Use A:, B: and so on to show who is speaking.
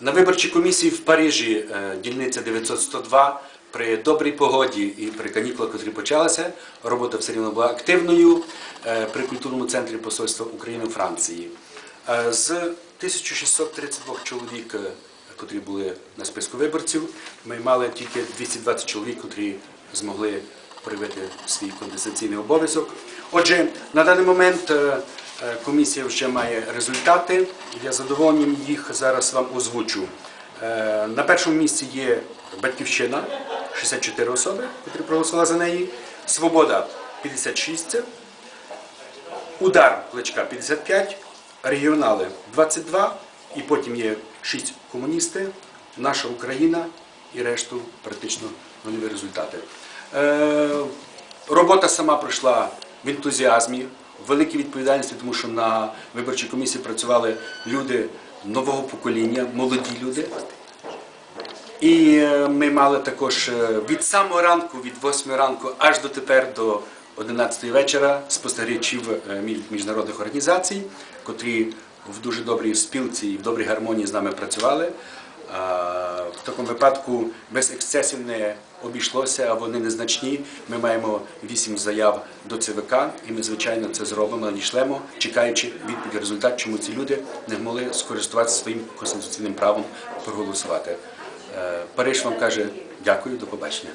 A: На виборчій комісії в Парижі, е, дільниця 902, при добрій погоді і при канікулах, котрі почалися, робота все рівно була активною е, при культурному центрі посольства України у Франції. Е, З 1632 чоловік, котрі були на списку виборців, ми мали тільки 220 чоловік, котрі змогли проявити свій конденсаційний обов'язок. Отже, на даний момент комісія вже має результати. Я задоволенням їх зараз вам озвучу. Е, На першому місці є Батьківщина, 64 особи, які проголосували за неї. Свобода 56, Удар Кличка 55, регіонали 22, і потім є 6 комуністи, наша Україна і решту практично нульові результати. Е, робота сама пройшла в ентузіазмі, великій відповідальності, тому що на виборчій комісії працювали люди нового покоління, молоді люди. І е, ми мали також е, від самого ранку, від 8 ранку аж до тепер до 11 вечора спостерігачів е, міжнародних організацій, котрі в дуже добрій спілці і в добрій гармонії з нами працювали. В такому випадку без ексцесів не обійшлося, а вони незначні. Ми маємо вісім заяв до ЦВК, і ми, звичайно, це зробимо, надішлемо, чекаючи відповідь результат, чому ці люди не могли скористуватися своїм конституційним правом проголосувати. Е, Париж вам каже дякую, до побачення.